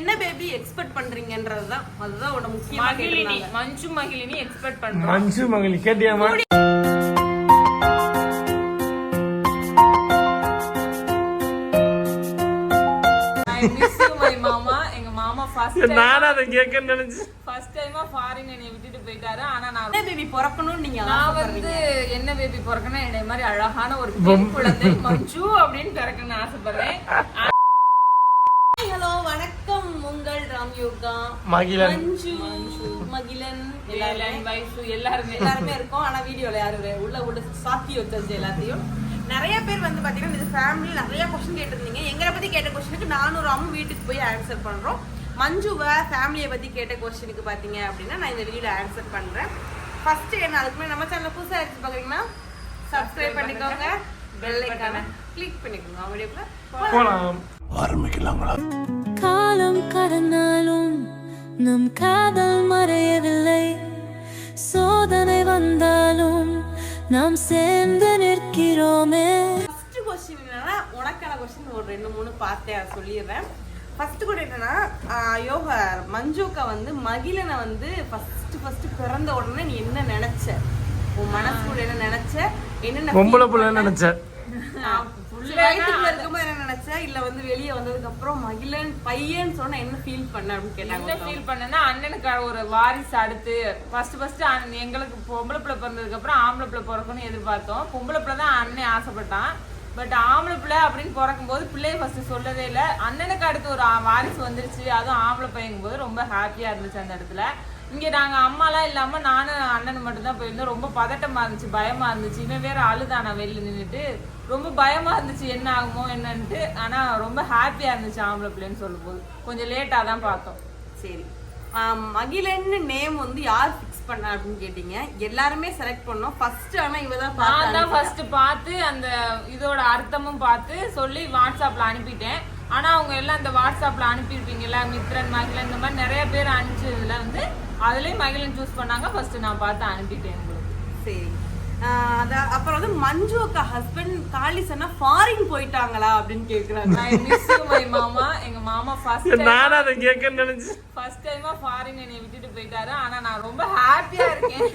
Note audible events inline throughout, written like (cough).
என்ன baby expect பண்றீங்கன்றதுதான். அதுதான் உட முக்கியமா மகிழினி கேட்டிருந்தாங்க. மஞ்சு மகிழினி எக்ஸ்பெக்ட் பண்றோம். மஞ்சு மகளி கேட்டியாமா I miss you, my மாமா எங்க மாமா ஃபர்ஸ்ட் நானும் அதை கேட்கன்னு நினைச்சு ஃபர்ஸ்ட் டைமா ஃபாரின் என்னை விட்டுட்டு போயிட்டாரு. ஆனா நான் என்ன பேபி பிறக்கணும்னு நீங்க நான் ஆசைப்படுறீங்க? வந்து என்ன பேபி பிறக்கணும் என்னை மாதிரி அழகான ஒரு பெண் குழந்தை மஞ்சு அப்படின்னு பிறக்கணும்னு ஆசைப்படுறேன். மகிழன். மஞ்சு மகிழன் எல்லாருமே எல்லாரும் வயசு எல்லாருமே எல்லாருமே இருக்கோம். ஆனா வீடியோல யாரும். உள்ள உள்ள சாத்தி எல்லாத்தையும். நிறைய பேர் வந்து பாத்தீங்கன்னா இந்த ஃபேமிலி நிறைய கொஸ்டின் கேட்டிருந்தீங்க. எங்களை பத்தி கேட்ட கொஸ்டினுக்கு நானும் ராமும் வீட்டுக்கு போய் ஆன்சர் பண்றோம். மஞ்சுவை ஃபேமிலியை பத்தி கேட்ட கொஸ்டினுக்கு பாத்தீங்க அப்படின்னா நான் இந்த வீடியோல ஆன்சர் பண்றேன். ஃபர்ஸ்ட் என்ன அதுக்குமே நம்ம சேனல் புதுசா எடுத்து பாக்குறீங்கன்னா சப்ஸ்கிரைப் பண்ணிக்கோங்க. பெல் ஐக்கான கிளிக் பண்ணிக்கோங்க. வீடியோக்குள்ள போலாம். காலம் கடந்தாலும் நம் காதல் மறையவில்லை. சோதனை வந்தாலும் நாம் சேர்ந்து நிற்கிறோமே. ஃபர்ஸ்ட் கொஸ்டின் என்னன்னா உனக்கான கொஸ்டின் ஒரு ரெண்டு மூணு பார்த்தேன் சொல்லிடுறேன். ஃபர்ஸ்ட் கூட என்னன்னா யோகா மஞ்சுக்கா வந்து மகிழனை வந்து ஃபர்ஸ்ட் ஃபர்ஸ்ட் பிறந்த உடனே நீ என்ன நினைச்ச? உன் மனசுக்குள்ள என்ன நினைச்ச? என்னென்ன பொம்பளை புள்ள இருக்கும்போது என்ன நினைச்ச இல்ல வந்து வெளியே வந்ததுக்கு அப்புறம் மகிழன் பையன் சொன்னா என்ன ஃபீல் பண்ண அப்படின்னு என்ன கேட்டாங்க ஃபீல் பண்ணேன்னா அண்ணனுக்கு ஒரு வாரிசு அடுத்து ஃபர்ஸ்ட் ஃபர்ஸ்ட் எங்களுக்கு பொம்பளை பிள்ளை பிறந்ததுக்கு அப்புறம் ஆம்பளை பிள்ளை பிறக்கணும்னு எதிர்பார்த்தோம். பொம்பளை பிள்ளை தான் அண்ணன் ஆசைப்பட்டான். பட் ஆம்பளை பிள்ளை அப்படின்னு பிறக்கும் போது பிள்ளைய ஃபர்ஸ்ட் சொல்லவே இல்லை. அண்ணனுக்கு அடுத்து ஒரு வாரிசு வந்துருச்சு. அதுவும் ஆம்பளை பையங்கும் போது ரொம்ப ஹாப்பியா இருந்துச்சு அந்த இடத்துல. இங்க நாங்க அம்மாலாம் இல்லாம நானும் அண்ணனும் மட்டும் தான் போயிருந்தோம். ரொம்ப பதட்டமா இருந்துச்சு பயமா இருந்துச்சு. இவன் வேற அழுதானா வெளில நின்னுட்டு? ரொம்ப பயமா இருந்துச்சு என்ன ஆகுமோ என்னன்ட்டு. ஆனா ரொம்ப ஹாப்பியா இருந்துச்சு ஆம்பளை பிள்ளைன்னு சொல்லும் போது கொஞ்சம் லேட்டா தான் பார்த்தோம். சரி. மகிழன்னு நேம் வந்து யார் ஃபிக்ஸ் பண்ணா அப்படின்னு கேட்டீங்க. எல்லாருமே செலக்ட் பண்ணோம். ஃபர்ஸ்ட் ஆனா இவ தான் நான் தான் ஃபர்ஸ்ட் பார்த்து அந்த இதோட அர்த்தமும் பார்த்து சொல்லி வாட்ஸ்அப்ல அனுப்பிட்டேன். ஆனா அவங்க எல்லாம் இந்த வாட்ஸ்அப்ல அனுப்பியிருப்பீங்கல்ல மித்ரன் மகிழன் இந்த மாதிரி நிறைய பேர் அனுப்பிச்சதுல வந்து அதுலயும் மகிழன் சூஸ் பண்ணாங்க. ஃபர்ஸ்ட் நான் பார்த்து அனுப்பிட்டேன் உங்களுக்கு. சரி. அதான் அப்புறம் வந்து மஞ்சு அக்கா ஹஸ்பண்ட் காலி சொன்னா ஃபாரின் போயிட்டாங்களா அப்படின்னு கேக்குறாங்க. ஐ மிஸ் யூ மை மாமா எங்க மாமா ஃபர்ஸ்ட் நானும் அதை கேட்கன்னு நினைச்சு. ஃபர்ஸ்ட் டைமா ஃபாரின் என்னை விட்டுட்டு போயிட்டாரு. ஆனா நான் ரொம்ப ஹாப்பியா இருக்கேன்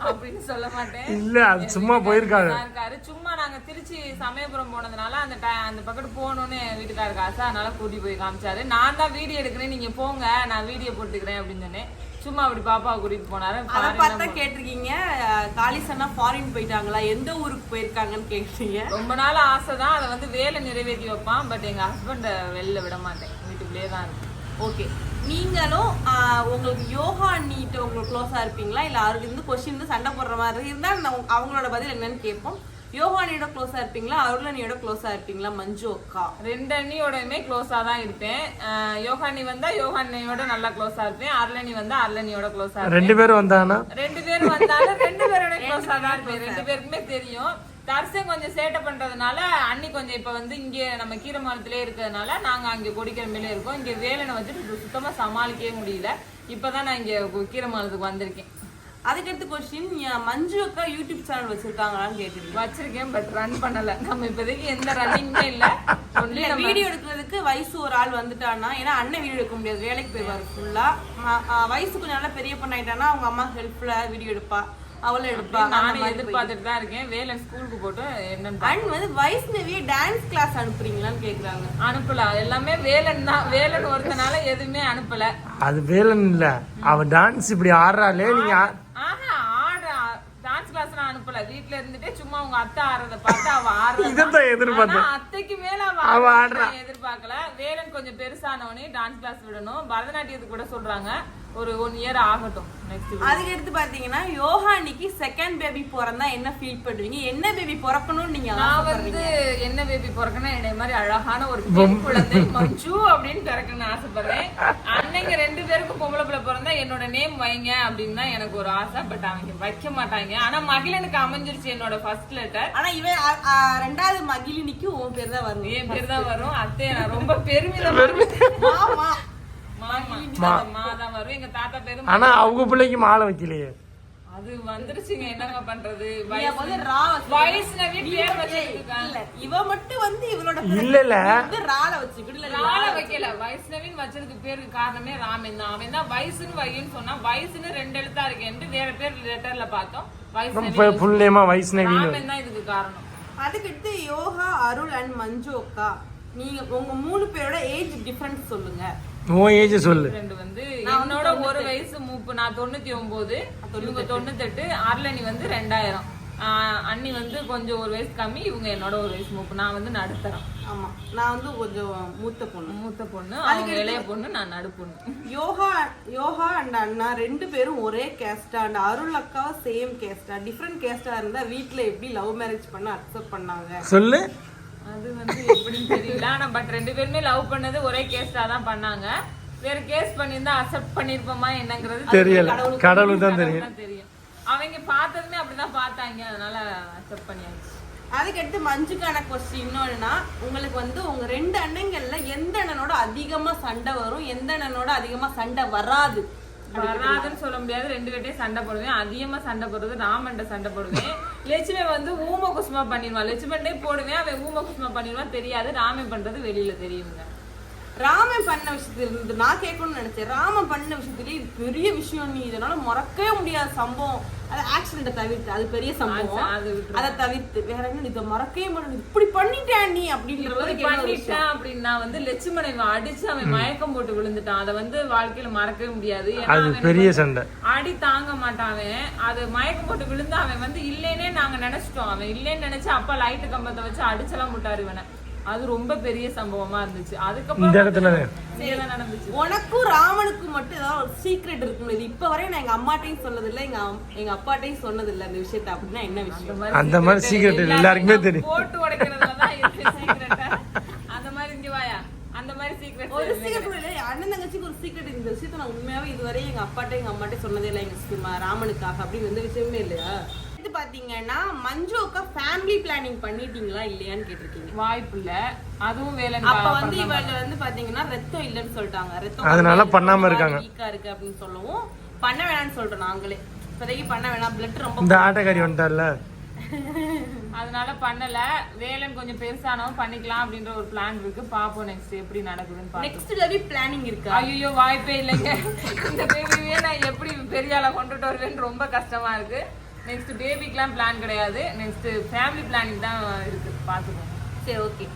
அப்படின்னு சொல்ல மாட்டேன். இல்ல அது சும்மா போயிருக்காங்க நல்லா இருக்காரு. சும்மா நாங்க திருச்சி சமயபுரம் போனதுனால அந்த ti- அந்த பக்கத்து போகணும்னு வீட்டுக்காருக்கு ஆசை அதனால கூட்டி போய் காமிச்சாரு. நான் தான் வீடியோ எடுக்கிறேன் நீங்க போங்க நான் வீடியோ போட்டுக்கிறேன் அப்படின்னு சொன்னேன். சும்மா அப்படி பாப்பாவை கூட்டிட்டு போனாரு. அத பார்த்தா கேட்டிருக்கீங்க. ஆஹ் காலி சொன்னா ஃபாரின் போயிட்டாங்களா? எந்த ஊருக்கு போயிருக்காங்கன்னு கேட்டீங்க. ரொம்ப நாள் ஆசை தான் அதை வந்து வேலை நிறைவேற்றி வைப்பான். பட் எங்க ஹஸ்பண்ட வெளில விட மாட்டேன். வீட்டுக்குள்ளேயே தான் இருக்கு. ஓகே நீங்களும் உங்களுக்கு யோகா அண்ணிட்ட உங்களுக்கு க்ளோஸா இருப்பீங்களா? இல்ல அவருக்கு இருந்து கொஸ்டின் சண்டை போடுற மாதிரி இருந்தா நான் அவங்களோட பதில் என்னன்னு கேட்போம். யோகா அண்ணியோட க்ளோஸா இருப்பீங்களா? அருளனியோட க்ளோஸா இருப்பீங்களா? மஞ்சு அக்கா. ரெண்டு அண்ணியோடயுமே க்ளோஸா தான் இருப்பேன். யோகாண்ணி வந்தா யோகாண்ணியோட நல்லா க்ளோஸா இருப்பேன். அருளனி வந்தா அருளனியோட க்ளோஸா இருப்பேன். ரெண்டு பேரும் வந்தானா ரெண்டு பேர் வந்தாலும் (laughs) ரெண்டு பேரோட க்ளோஸா தான் இருப்பேன். ரெண்டு பேருக்குமே தெரியும். தர்சன் கொஞ்சம் சேட்டை பண்றதுனால அண்ணி கொஞ்சம் இப்ப வந்து இங்க நம்ம கீரமரத்திலே இருக்கிறதுனால நாங்க அங்க கொடிக்கிறமையில இருக்கோம். இங்க வேலனை வச்சுட்டு சுத்தமா சமாளிக்கவே முடியல. இப்பதான் நான் இங்க கீரமரத்துக்கு வந்திருக்கேன். அதுக்கடுத்து கொஸ்டின் மஞ்சு அக்கா யூடியூப் சேனல் வச்சிருக்காங்களான்னு கேட்டிருக்கீங்க வச்சிருக்கேன் பட் ரன் பண்ணல. நம்ம இப்போதைக்கு எந்த ரன்னிங்குமே இல்ல. ஒன்லி வீடியோ எடுக்கிறதுக்கு வயசு ஒரு ஆள் வந்துட்டான்னா ஏன்னா அண்ணன் வீடியோ எடுக்க முடியாது. வேலைக்கு போயிடுவாரு ஃபுல்லா வயசு கொஞ்சம் நல்லா பெரிய பொண்ணாயிட்டானா அவங்க அம்மா ஹெல்ப்ஃபுல்லா வீடியோ எடுப்பா. அவளும் எடுப்பா. அந்த நானும். எதிர்பார்த்துட்டு தான் இருக்கேன். வேலன் ஸ்கூலுக்கு போட்டு என்னன்னு. அண்ட் வந்து வைஷ்ணவியை டான்ஸ் கிளாஸ் அனுப்புறீங்களான்னு கேக்குறாங்க. அனுப்பல. எல்லாமே வேலன் தான். வேலன் ஒருத்தனால எதுவுமே அனுப்பல. அது வேலன் இல்ல. அவ டான்ஸ் இப்படி ஆடுறாளே நீங்க ஆ- ஆஹா ஆட டான்ஸ் கிளாஸ்லாம் அனுப்பல. வீட்ல இருந்துட்டே சும்மா உங்க அத்தை ஆடுறத பார்த்து அவ ஆடுறா இதைத்தான் எதிர்பார்த்தேன். அத்தைக்கு மேல அவ ஆடுறா. நான் எதிர்பார்க்கல. வேலன் கொஞ்சம் பெருசானவனே டான்ஸ் கிளாஸ் விடணும். பரதநாட்டியத்துக்கு கூட சொல்றாங்க. ஒரு ஒன் இயர் ஆகட்டும் நெக்ஸ்ட் அதுக்கு எடுத்து பாத்தீங்கன்னா யோகா அன்னைக்கு செகண்ட் பேபி பிறந்தா என்ன ஃபீல் பண்ணுவீங்க? என்ன பேபி பிறக்கணும்னு நீங்க நான்? வந்து என்ன பேபி பிறக்கணும் என்னை மாதிரி அழகான ஒரு பெண் குழந்தை மஞ்சு அப்படின்னு பிறக்கணும்னு ஆசைப்படுறேன். அன்னைக்கு ரெண்டு பேருக்கும் பொம்பளை பிள்ளை பிறந்தா என்னோட நேம் வைங்க அப்படின்னு தான் எனக்கு ஒரு ஆசை. பட் அவங்க வைக்க மாட்டாங்க. ஆனா மகிழனுக்கு அமைஞ்சிருச்சு என்னோட ஃபர்ஸ்ட் லெட்டர் ஆனா இவன் ரெண்டாவது மகிழினிக்கு உன் பேர் தான் வரும். என் பேர் தான் வரும். அத்தை நான் ரொம்ப பெருமிதம் மாமா ஆனா அவங்க பிள்ளைக்கு மாலை வைக்கலையே. அது வந்துருச்சுங்க என்னங்க பண்றது? வைஷ்ணவி பேர் இல்ல இவ மட்டும் வந்து இவளோட இல்ல, இல்ல. ரால வச்சுக்கிட்டு ரால வைக்கல. வைஷ்ணவின் வச்சதுக்கு பேருக்கு காரணமே ராமன் தான். அவன் தான் வயசுன்னு வைன்னு சொன்னா வயசுன்னு ரெண்டு எழுத்தா இருக்கேன்ட்டு வேற பேர் லெட்டர்ல பார்த்தோம். வைஷ்ணவி ஃபுல் நேமா வைஷ்ணவின்னு ராமன் தான் இதுக்கு காரணம். அதுக்கடுத்து யோகா அருள் அண்ட் மஞ்சு அக்கா நீங்க உங்க மூணு பேரோட ஏஜ் டிஃபரன்ஸ் சொல்லுங்க. உன் ஏஜ் சொல்லு. ரெண்டு வந்து என்னோட ஒரு வயசு மூப்பு நான் தொண்ணூத்தி ஒன்பது இவங்க தொண்ணூத்தெட்டு அருளணி வந்து ரெண்டாயிரம். அண்ணி வந்து கொஞ்சம் ஒரு வயசு கம்மி இவங்க என்னோட ஒரு வயசு மூப்பு நான் வந்து நடுத்தரம். ஆமா. நான் வந்து கொஞ்சம் மூத்த பொண்ணு. மூத்த பொண்ணு அவங்க இளைய பொண்ணு நான் நடு பொண்ணு யோகா யோகா அண்ட் அண்ணா ரெண்டு பேரும் ஒரே கேஸ்டா அண்ட் அருள் அக்கா சேம் கேஸ்டா டிஃப்ரெண்ட் கேஸ்டா இருந்தா வீட்ல எப்படி லவ் மேரேஜ் பண்ண அக்செப்ட் பண்ணாங்க? சொல்லு. அது வந்து எப்படின்னு தெரியல. ஆனா பட் ரெண்டு பேருமே லவ் பண்ணது ஒரே கேஸ்டா தான் பண்ணாங்க. வேற கேஸ் பண்ணியிருந்தா அக்செப்ட் பண்ணிருப்போமா என்னங்கிறது தெரியல. தெரியும். தான் தெரியும். அவங்க பார்த்ததுமே அப்படிதான் பார்த்தாங்க. அதனால அக்செப்ட் பண்ணியாச்சு. அதுக்கடுத்து மஞ்சுக்கான கொஸ்டின் இன்னொன்னா உங்களுக்கு வந்து உங்க ரெண்டு அண்ணங்கள்ல எந்த அண்ணனோட அதிகமா சண்டை வரும்? எந்த அண்ணனோட அதிகமா சண்டை வராது? வராதுன்னு சொல்ல முடியாது. ரெண்டு பேர்ட்டையும் சண்டை போடுவேன். அதிகமா சண்டை போடுறது ராமன்ட்ட சண்டை போடுவேன். லட்சுமி வந்து ஊம குசுமா பண்ணிடுவான் லட்சுமண்டே போடுவேன் அவன் ஊம குசுமா பண்ணிடுவான் தெரியாது. ராமே பண்றது வெளியில தெரியுங்க. ராமன் பண்ண விஷயத்துல இருந்து நான் கேட்கணும்னு நினைச்சேன். ராமன் பண்ண விஷயத்துல இது பெரிய விஷயம் நீ. இதனால மறக்கவே முடியாத சம்பவம். அது ஆக்சிடென்ட்டை தவிர்த்து. அது பெரிய சம்பவம். அது தவிர்த்து. வேற என்ன இதை மறக்கவே முடியாது இப்படி பண்ணிட்டேன் நீ விஷயம். பண்ணிட்டான் அப்படின்னா வந்து லட்சுமணை இவன் அடிச்சு அவன் மயக்கம் போட்டு விழுந்துட்டான். அதை வந்து வாழ்க்கையில மறக்கவே முடியாது. ஏன்னா அது அவன் பெரிய சண்டை. அடி தாங்க மாட்டான் அவன். அது மயக்கம் போட்டு விழுந்து அவன் வந்து இல்லைன்னே நாங்க நினைச்சிட்டோம். அவன் இல்லைன்னு நினைச்சு அப்பா லைட்டு கம்பத்தை வச்சு அடிச்செல்லாம் விட்டாரு இவனை. அது ரொம்ப பெரிய சம்பவமா இருந்துச்சு. இந்த அதுக்கப்புறம் இடத்துல நடந்துச்சு. உனக்கும் ராமனுக்கும் மட்டும் ஏதாவது ஒரு சீக்ரெட் இருக்கும் இது இப்ப வரையும் நான் எங்க அம்மாட்டையும் சொன்னது இல்ல எங்க அம்- எங்க அப்பாட்டையும் சொன்னது இல்ல அந்த விஷயத்த அப்படின்னா என்ன விஷயம்? அந்த மாதிரி secret எல்லாருக்குமே தெரியும். போட்டு உடைக்கிறதுலதான். அந்த மாதிரி இங்க வாயா? அந்த மாதிரி சீக்கிரம் ஒரு சீக்கிரம் இல்ல. அண்ணன் தங்கச்சிக்கு ஒரு சீக்ரெட் இந்த விஷயத்த நான் உண்மையாவே இதுவரை எங்க அப்பாட்ட எங்க அம்மாட்ட சொன்னதே இல்லை எங்க ராமனுக்காக அப்படின்னு எந்த விஷயமே இல்லையா? பாத்தீங்கன்னா மஞ்சு அக்கா ஃபேமிலி பிளானிங் பண்ணிட்டீங்களா இல்லையான்னு கேட்டிருக்கீங்க. வாய்ப்பு இல்ல அதுவும் வேலை அப்ப வந்து இவங்க வந்து பாத்தீங்கன்னா ரத்தம் இல்லைன்னு சொல்லிட்டாங்க. ரத்தம் அதனால பண்ணாம இருக்கு, இருக்காங்க. வீக்கா இருக்கு அப்படின்னு சொல்லவும். பண்ண வேணாம்னு சொல்றோம் நாங்களே. இப்போதைக்கு பண்ண வேணாம். பிளட் ரொம்ப இந்த ஆட்டக்காரி வந்துட்டார்ல. (laughs) அதனால பண்ணல. வேலன் கொஞ்சம் பெருசானவும் பண்ணிக்கலாம் அப்படின்ற ஒரு பிளான் இருக்கு. பாப்போம் நெக்ஸ்ட் எப்படி நடக்குதுன்னு நெக்ஸ்ட் பேபி பிளானிங் இருக்கா? ஐயோ வாய்ப்பே இல்லைங்க. இந்த பேபியே நான் எப்படி பெரிய ஆளா கொண்டுட்டு வருவேன்னு ரொம்ப கஷ்டமா இருக்கு. நெக்ஸ்ட் பேபிக்கெல்லாம் பிளான் கிடையாது. நெக்ஸ்ட் ஃபேமிலி பிளானிங் தான் இருக்கு. பாத்துக்கோங்க சரி ஓகே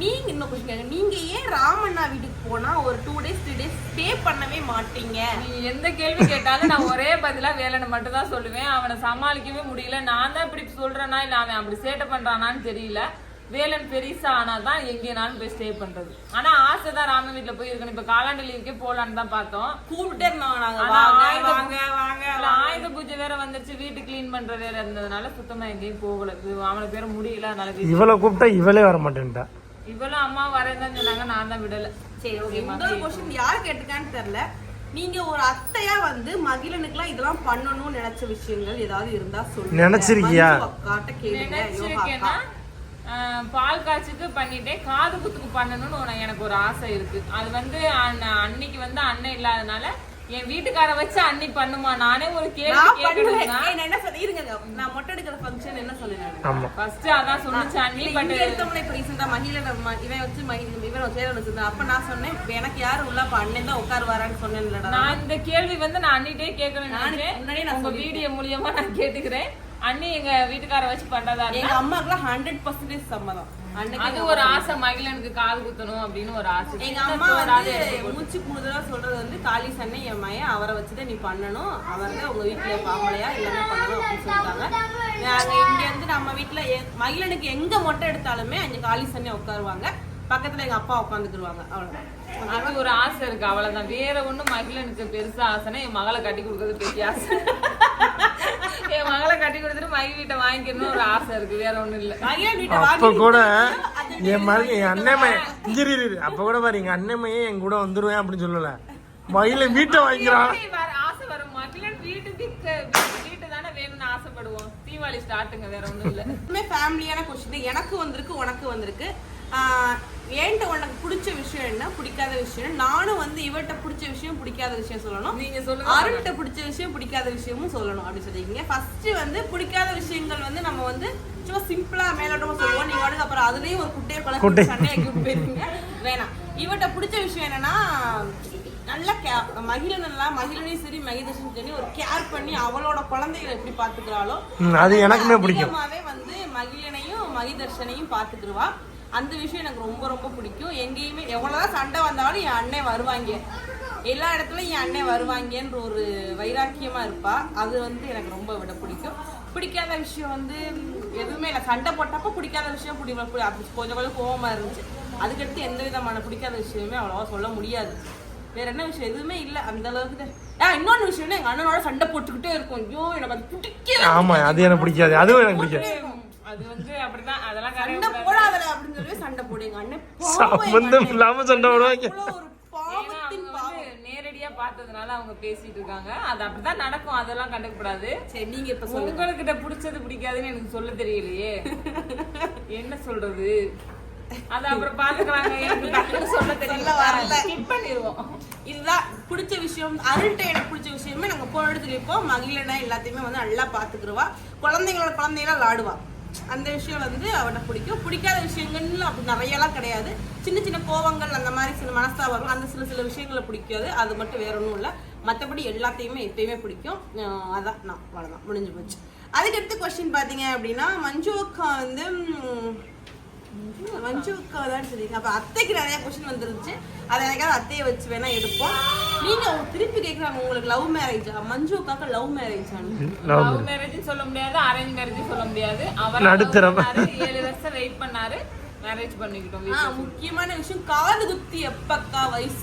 நீங்க இன்னும் கொஸ்டின் கேட்க நீங்க ஏன் ராமண்ணா வீட்டுக்கு போனா ஒரு two days three days stay பண்ணவே மாட்டீங்க? நீ எந்த கேள்வி கேட்டாலும் நான் ஒரே பதிலா வேலனை மட்டும் தான் சொல்லுவேன். அவனை சமாளிக்கவே முடியல. நான் தான் இப்படி சொல்றேனா இல்ல அவன் அப்படி சேட்டை பண்றானான்னு தெரியல. வேலன் பெருசா ஆனாதான் எங்கேனாலும் போய் ஸ்டே பண்றது. ஆனா ஆசை தான் ராமன் வீட்டுல போய் இருக்கணும். இப்ப காலாண்டு லீவுக்கே போலான்னு தான் பார்த்தோம். கூப்பிட்டே இருந்தாங்க ஆயுத பூஜை வேற வந்துச்சு வீட்டு க்ளீன் பண்ற வேற இருந்ததுனால சுத்தமா எங்கேயும் போகல. அவனை பேர முடியல அதனால இவளை கூப்பிட்டா இவளே வர மாட்டேன்ட்டா. இவளும் அம்மா வரேன்னு தான் சொன்னாங்க. நான் தான் விடல. சரி ஓகே முதல் கொஸ்டின் யார் கேட்டிருக்கான்னு தெரியல. நீங்க ஒரு அத்தையா வந்து மகிழனுக்குலாம் இதெல்லாம் பண்ணணும்னு நினைச்ச விஷயங்கள் ஏதாவது இருந்தா சொல்லுங்க. நினைச்சிருக்கியா? அக்காட்ட கேளுங்க. பால் காய்ச்சுக்கு பண்ணிட்டேன். காது குத்துக்கு பண்ணணும்னு ஒரு- எனக்கு ஒரு ஆசை இருக்கு. அது வந்து அண்ண- அன்னைக்கு வந்து அண்ணன் இல்லாதனால என் வீட்டுக்கார வச்சு அன்னி பண்ணுமா? நானே ஒரு கேள்வி என்ன சொல்ல இருங்க நான் மொட்டை எடுக்கிற ஃபங்க்ஷன் என்ன சொன்னேன் ஆமா. ஃபர்ஸ்ட் அதான் சொன்னுச்சு அண்ணி பட் எடுத்தோம்னா இப்ப இவன் வச்சு இவன் சேரன் வச்சிருந்தான். அப்ப நான் சொன்னேன் இப்ப எனக்கு யாரு உள்ள அப்ப அண்ணன் தான் உட்காரு வரான்னு சொன்னேன்லடா. நான் இந்த கேள்வி வந்து நான் அண்ணிட்டே கேட்கணும் நானே- நினைச்சேன் முன்னாடியே நான் உங்க வீடியோ மூலியமா நான் கேட்டுக்கிறேன். அண்ணி எங்க வீட்டுக்கார வச்சு பண்றதா எங்க அம்மாக்குலாம் ஹண்ட்ரட் பர்சன்டேஜ் சம்மதம். அது ஒரு ஆசை. மகிழனுக்கு காது குத்தணும் அப்படின்னு ஒரு ஆசை. எங்க அம்மா வந்து. மூச்சு கூடுதலா சொல்றது வந்து காளி சன்னை என் மயன் அவரை வச்சுதான் நீ பண்ணணும். அவர் தான் உங்க வீட்டுல பாம்பளையா எல்லாமே பண்ணணும் அப்படின்னு சொல்லிட்டாங்க. நாங்க இங்க இருந்து நம்ம வீட்டுல மகிழனுக்கு எங்க மொட்டை எடுத்தாலுமே அங்க காளி சன்னை உட்காருவாங்க. பக்கத்துல எங்க அப்பா உட்காந்துக்குருவாங்க. அவ்வளவுதான். அது ஒரு ஆசை இருக்கு அவ்வளவுதான். வேற ஒண்ணும் மகிழனுக்கு பெருசா ஆசைனா என் மகளை கட்டி கொடுக்கறது பெரிய ஆசை. என் மகளை கட்டி கொடுத்துட்டு மகி வீட்டை வாங்கிக்கணும்னு ஒரு ஆசை இருக்கு வேற ஒண்ணும் இல்ல. மகிழன் வீட்டை அப்ப வாங்கி கூட என் மாதிரி என் இரு. அப்ப கூட பாரு எங்க அண்ணமையே என் கூட வந்துருவேன் அப்படின்னு சொல்லல. மயில வீட்டை வாங்கிக்கிறான். ஆசை வரும்? மகிழன் வீட்டுக்கு வீட்டு தானே வேணும்னு ஆசைப்படுவோம். தீபாவளி ஸ்டார்ட்டுங்க வேற ஒண்ணும் இல்ல. (laughs) ஃபேமிலியான கொஸ்டின் எனக்கு வந்திருக்கு உனக்கு வந்திருக்கு. ஏன்ட்ட உனக்கு பிடிச்ச விஷயம் என்ன? பிடிக்காத விஷயம்? நானும் வந்து இவர்கிட்ட பிடிச்ச விஷயம் பிடிக்காத விஷயம் சொல்லணும். நீங்க சொல்லுங்க. அருண்கிட்ட பிடிச்ச விஷயம் பிடிக்காத விஷயமும் சொல்லணும் அப்படின்னு சொல்லிருக்கீங்க ஃபர்ஸ்ட் வந்து பிடிக்காத விஷயங்கள் வந்து நம்ம வந்து சும்மா சிம்பிளா மேலோட்டமா சொல்லுவோம். நீங்க வாட்டுக்கு அப்புறம் அதுலயும் ஒரு குட்டையை குட்டை. கலந்து சண்டையாக்கி விட்டு போயிருக்கீங்க வேணாம். இவட்ட பிடிச்ச விஷயம் என்னன்னா நல்ல கே மகிழன் மகிழனையும் சரி மகிதேஷன் சரி ஒரு கேர் பண்ணி அவளோட குழந்தைகளை எப்படி பாத்துக்கிறாளோ அது எனக்குமே பிடிக்கும். வந்து மகிழனையும் மகிதர்ஷனையும் பாத்துக்கிருவா அந்த விஷயம் எனக்கு ரொம்ப ரொம்ப பிடிக்கும். எங்கேயுமே எவ்வளவுதான் சண்டை வந்தாலும் என் அண்ணன் வருவாங்க. எல்லா இடத்துலயும் என் அண்ணன் வருவாங்கன்ற ஒரு வைராக்கியமா இருப்பா. அது வந்து எனக்கு ரொம்ப விட பிடிக்கும். பிடிக்காத விஷயம் வந்து எதுவுமே இல்லை. சண்டை போட்டப்ப பிடிக்காத விஷயம் பிடி பிடி- அப்படி கொஞ்சம் கொஞ்சம் கோவமா இருந்துச்சு. அதுக்கடுத்து எந்த விதமான பிடிக்காத விஷயமே அவ்வளவா சொல்ல முடியாது. வேற என்ன விஷயம்? எதுவுமே இல்ல. அந்த அளவுக்கு. ஆ இன்னொன்னு விஷயம் எங்க அண்ணனோட சண்டை போட்டுக்கிட்டே இருக்கும். ஐயோ எனக்கு அது பிடிக்கவே ஆமா அது எனக்கு பிடிக்காது. அதுவும் எனக்கு பிடிக்காது. அது வந்து அப்படிதான் அதெல்லாம் சண்டை போடாதல அப்படின்னு சொல்லி சண்டை போடு எங்க அண்ணன் சம்பந்தம். இல்லாம சண்டை போடுவாங்க. ஒரு பாவத்தின் பாவம். நேரடியா பார்த்ததுனால அவங்க பேசிட்டு இருக்காங்க. அது அப்படிதான் நடக்கும். அதெல்லாம் கண்டுக்கூடாது சரி நீங்க இப்ப உங்ககிட்ட பிடிச்சது பிடிக்காதுன்னு எனக்கு சொல்ல தெரியலையே. என்ன சொல்றது? அது அப்புறம் பாத்துக்கலாங்க. எனக்கு டக்குனு சொல்ல தெரியல. வரல. ஸ்கிப் பண்ணிடுவோம். இதுதான் பிடிச்ச விஷயம். அருள்கிட்ட எனக்கு பிடிச்ச விஷயமே நாங்க போன இடத்துல இருப்போம் மகிழனை எல்லாத்தையுமே வந்து நல்லா பாத்துக்கிருவா. குழந்தைங்களோட குழந்தைகளா விளாடுவா. அந்த விஷயம் வந்து அவனை பிடிக்கும். பிடிக்காத விஷயங்கள்னு அப்படி நிறையலாம் கிடையாது. சின்ன சின்ன கோவங்கள் அந்த மாதிரி சில மனஸ்தாபங்கள் அந்த சில சில விஷயங்களை பிடிக்காது. அது மட்டும் வேற ஒன்றும் இல்லை. மற்றபடி எல்லாத்தையுமே எப்பயுமே பிடிக்கும். அதான் நான் அவ்வளோதான் முடிஞ்சு போச்சு. அதுக்கடுத்து கொஸ்டின் பார்த்தீங்க அப்படின்னா மஞ்சு அக்கா வந்து ம், மஞ்சு அக்கா தான் சொல்லிங்க அப்ப அத்தைக்கு நிறைய கொஸ்டின் வந்துருச்சு அதை அத்தையை வச்சு வேணா எடுப்போம். நீங்க அவங்க திருப்பி கேக்குறாங்க உங்களுக்கு லவ் மேரேஜா மஞ்சு அக்காக்கு லவ் மேரேஜான்னு லவ் மேரேஜ் சொல்ல முடியாது அரேஞ்ச் மேரேஜ் சொல்ல முடியாது. அவர் நடுத்தரம். ஏழு வருஷம் வெயிட் பண்ணாரு மேரேஜ் பண்ணிக்கிட்டோம். முக்கியமான விஷயம் காது குத்தி எப்பக்கா வயசு?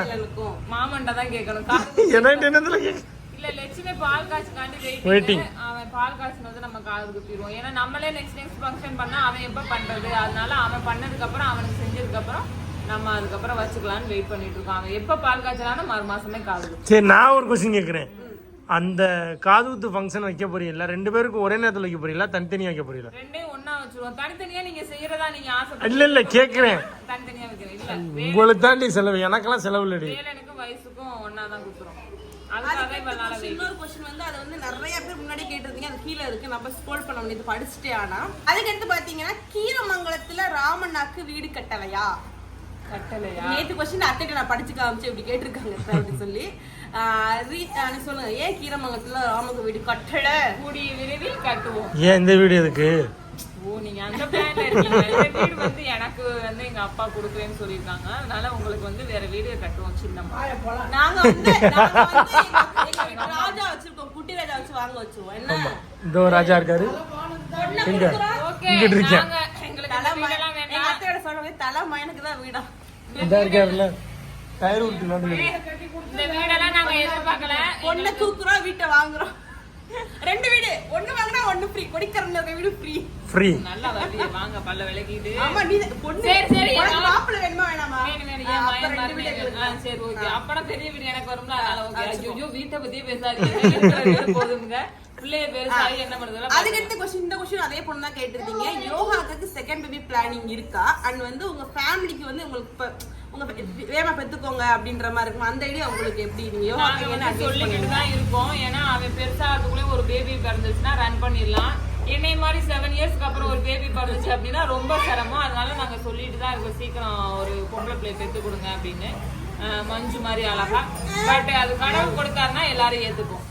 பிள்ளைகளுக்கும். மாமன்ட்ட தான் கேட்கணும். (laughs) என்னதுல கேக்கு- இல்ல லட்சுமி பால் Waiting. வெயிட்டிங் அவன் பால் காய்ச்சினது நம்ம காது குத்திடுவோம் ஏன்னா நம்மளே நெக்ஸ்ட் நெக்ஸ்ட் ஃபங்க்ஷன் பண்ணா அவன் எப்ப பண்றது? அதனால அவன் பண்ணதுக்கு அப்புறம் அவனுக்கு செஞ்சதுக்கு அப்புறம் நம்ம அதுக்கப்புறம் வச்சுக்கலாம்னு வெயிட் பண்ணிட்டு இருக்கோம். அவன் எப்ப பால் காய்ச்சலான்னு மறு மாசமே காது. சரி நான் ஒரு கொஸ்டின் கேட்குறேன் அந்த காதுகுத்து ஃபங்க்ஷன் வைக்க போறீங்களா ரெண்டு பேருக்கும் ஒரே நேரத்தில் வைக்க போறீங்களா? தனித்தனியா வைக்க போறீங்களா? ரெண்டையும் ஒண்ணா வச்சிருவோம். தனித்தனியா நீங்க செய்யறதா நீங்க ஆசை இல்ல இல்ல கேட்குறேன் தனித்தனியா வைக்கிறேன். இல்ல உங்களுக்கு தாண்டி செலவு. எனக்கெல்லாம் செலவு இல்லடி. வேலனுக்கும் வயசுக்கும் ஒண்ணா தான் குத்துறோம் இன்னொரு கொஸ்டின் வந்து அது வந்து நிறைய பேர் முன்னாடி கேட்டிருந்தீங்க. அது கீழே இருக்கு. நம்ம ஸ்க்ரோல் பண்ண முடியாது. படிச்சுட்டே ஆனா. அதுக்கடுத்து பாத்தீங்கன்னா கீரமங்கலத்துல ராமண்ணாக்கு வீடு கட்டலையா? கட்டலையா? நேத்து கொஸ்டின் அத்தைட்ட நான் படிச்சு காமிச்சு இப்படி கேட்டிருக்காங்க அப்படின்னு சொல்லி. சொல்லுங்க? ஏன் கீரமங்கலத்துல ராமக்கு வீடு கட்டல? கூடிய விரைவில் கட்டுவோம். ஏன் இந்த வீடியோ எதுக்கு? ஓ நீங்க அந்த பிளான்ல இருக்கீங்க. வீடு வந்து எனக்கு வந்து எங்க அப்பா கொடுக்குறேன்னு சொல்லியிருக்காங்க. அதனால உங்களுக்கு வந்து வேற வீடு கட்டுவோம் சின்னம்மா நாங்க வந்து ராஜா வச்சிருக்கோம் குட்டி ராஜா வச்சு வாங்க வச்சுருவோம். என்ன? இந்த ராஜா இருக்காரு. எங்க? இங்கிட்டு இருக்கேன். எங்களுக்கு தலை இந்த ம- வீடெல்லாம் எங்க வேண்டாம். அத்தையோட சொல்ற மாதிரி தலை மயனுக்கு தான் வீடா. இந்த இருக்காருல்ல. டயர் விட்டு நடுவில் இந்த வீடெல்லாம் நாங்க எதிர்பார்க்கல. பொண்ணை தூக்குறோம் வீட்டை வாங்குறோம். ரெண்டு வீடு ஒண்ணு வாங்கினா ஒண்ணு ஃப்ரீ இருக்க வீடு ஃப்ரீ ஃப்ரீ நல்லா வருது வாங்க பல்ல விளக்கிட்டு ஆமா நீ பொண்ணு சரி, சரி, உனக்கு. மாப்பிள்ளை வேணுமா வேணாமா வேணும், வேணும். வேணும். ஆ, எங்களுக்கு. சரி, okay. அப்பனா பெரிய வீடு எனக்கு வரும்ல, அதனால. ஆ, ஐயோ, வீட்டை பத்தியே பேசாதீங்க. போதுமுங்க. பிள்ளைய பெருசாகி என்ன பண்ணுறதெல்லாம் அதுக்கடுத்த கொஸ்டின் இந்த கொஸ்டின் அதே பொண்ணு தான் கேட்டிருந்தீங்க யோகாக்கு செகண்ட் பேபி பிளானிங் இருக்கா அண்ட் வந்து உங்க ஃபேமிலிக்கு வந்து உங்களுக்கு உங்க வேகமா பெத்துக்கோங்க அப்படின்ற மாதிரி இருக்கும். அந்த ஐடியா உங்களுக்கு எப்படி? நீங்க என்ன சொல்லிக்கிட்டு? தான் இருக்கோம். ஏன்னா அவன் பெருசாகிறதுக்குள்ளே ஒரு பேபி பிறந்துச்சுன்னா ரன் பண்ணிடலாம். என்னை மாதிரி செவன் இயர்ஸ்க்கு அப்புறம் ஒரு பேபி பிறந்துச்சு அப்படின்னா ரொம்ப சிரமம். அதனால நாங்க சொல்லிட்டு தான் இருக்கோம். சீக்கிரம் ஒரு பொம்பளை பிள்ளை பெத்து கொடுங்க அப்படின்னு. மஞ்சு மாதிரி அழகா. பட் அது கடவுள் கொடுத்தாருன்னா எல்லாரும் ஏத்துப்போம்.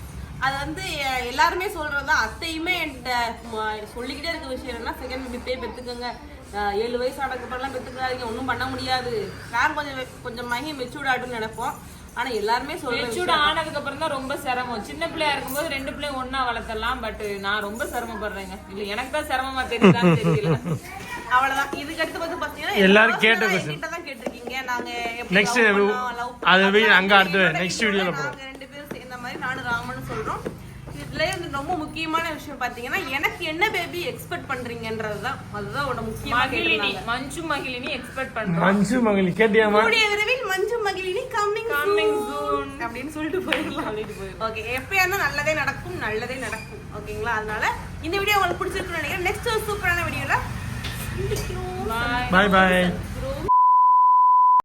அது வந்து எல்லாருமே சொல்றதுதான். அத்தையுமே என்கிட்ட சொல்லிக்கிட்டே இருக்க விஷயம் என்னன்னா செகண்ட் பேபி பெத்துக்கோங்க. ஏழு வயசு ஆனதுக்கு அப்புறம்லாம் பெத்துக்காதீங்க ஒன்றும் பண்ண முடியாது. நான் கொஞ்சம் கொஞ்சம் மகி மெச்சூர்ட் ஆட்டுன்னு நினைப்போம். ஆனா எல்லாருமே சொல்ற மெச்சூர்ட் ஆனதுக்கு அப்புறம் தான் ரொம்ப சிரமம். சின்ன பிள்ளையா இருக்கும்போது ரெண்டு பிள்ளையும் ஒண்ணா வளர்த்தலாம் பட் நான் ரொம்ப சிரமப்படுறேங்க. இல்ல எனக்கு தான் சிரமமா தெரியுதான்னு தெரியல. அவ்வளவுதான். இதுக்கு அடுத்து வந்து பாத்தீங்கன்னா எல்லாரும் கேட்ட தான் கேட்டிருக்கீங்க? நாங்க அது. வி- அங்க அடுத்து next வீடியோல video ல போடுறோம். நாங்க ரெண்டு பேரும் சேர்ந்த மாதிரி நானும் ராமனும் சொல்றோம் இதுல வந்து ரொம்ப முக்கியமான விஷயம் பாத்தீங்கன்னா எனக்கு என்ன பேபி எக்ஸ்பெக்ட் பண்றீங்கன்றதுதான். அதுதான் உட மகிழினி மஞ்சு மகிழினி எக்ஸ்பெக்ட் பண்றோம். மஞ்சு மகளி கேட்டியாமா கூடிய விரைவில் Manju Magizhini coming Coming soon அப்படின்னு சொல்லிட்டு போயிடலாம். சொல்லிட்டு ஓகே எப்பயா இருந்தா நல்லதே நடக்கும் நல்லதே நடக்கும். ஓகேங்களா அதனால இந்த வீடியோ உங்களுக்கு பிடிச்சிருக்குன்னு நினைக்கிறேன். நெக்ஸ்ட் ஒரு சூப்பரான வீடியோல பாய் பாய் பாய்